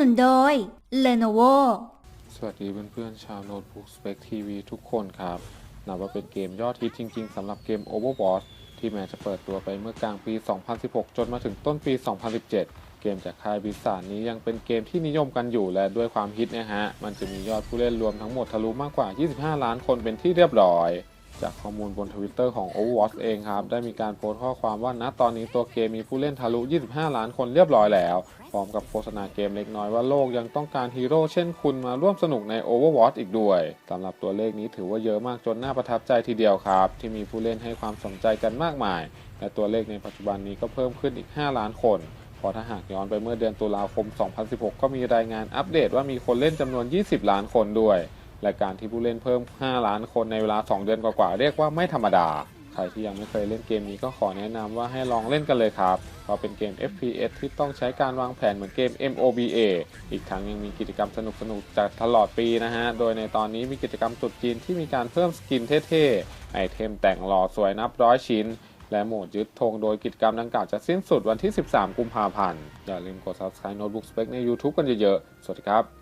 นุนโดย Lenovo สวัสดีเพื่อนๆชาวโน้ตบุ๊ก Spec TV ทุกคนครับ นับว่าเป็นเกมยอดฮิตจริง ๆสำหรับเกม Overwatch ที่แม้จะเปิดตัวไปเมื่อกลางปี 2016 จนมาถึงต้นปี 2017 เกมจากค่ายบิสานนี้ยังเป็นเกมที่นิยมกันอยู่และด้วยความฮิตนะฮะ มันจะมียอดผู้เล่นรวมทั้งหมดทะลุมากกว่า 25 ล้านคนเป็นที่เรียบร้อย จากข้อมูลบนทวิตเตอร์ของ Overwatch เองครับ ได้มีการโพสต์ข้อความว่าณตอนนี้ตัวเกมมีผู้เล่นทะลุ 25 ล้านคนเรียบร้อยแล้ว พร้อมกับโฆษณาเกมเล็กน้อยว่าโลกยังต้องการฮีโร่เช่นคุณมาร่วมสนุกใน Overwatch อีกด้วยสำหรับตัวเลขนี้ถือว่าเยอะมากจนน่าประทับใจทีเดียวครับ ที่มีผู้เล่นให้ความสนใจกันมากมาย และตัวเลขในปัจจุบันนี้ก็เพิ่มขึ้นอีก 5 ล้านคนพราะถ้าหากย้อนไปเมื่อเดือนตุลาคม 2016 ก็มีรายงานอัปเดตว่ามีคนเล่นจำนวน 20 ล้านคนด้วย และการที่ผู้เล่นเพิ่ม 5 ล้านคนในเวลา 2 เดือนกว่าๆ เรียกว่าไม่ธรรมดา ใครที่ยังไม่เคยเล่นเกมนี้ก็ขอแนะนำว่าให้ลองเล่นกันเลยครับ เพราะเป็นเกม FPS ที่ต้องใช้การวางแผนเหมือนเกม MOBA อีกทั้งยังมีกิจกรรมสนุกๆ จากตลอดปีนะฮะ โดยในตอนนี้มีกิจกรรมตรุดจีนที่มีการเพิ่มสกินเท่ๆ ไอเทมแต่งหล่อสวยนับร้อยชิ้นและโหมดยึดธงโดยกิจกรรมดังกล่าวจะสิ้นสุดวันที่ 13 กุมภาพันธ์ อย่าลืมกด subscribe Notebook Spec ใน YouTube กันเยอะๆ สวัสดีครับ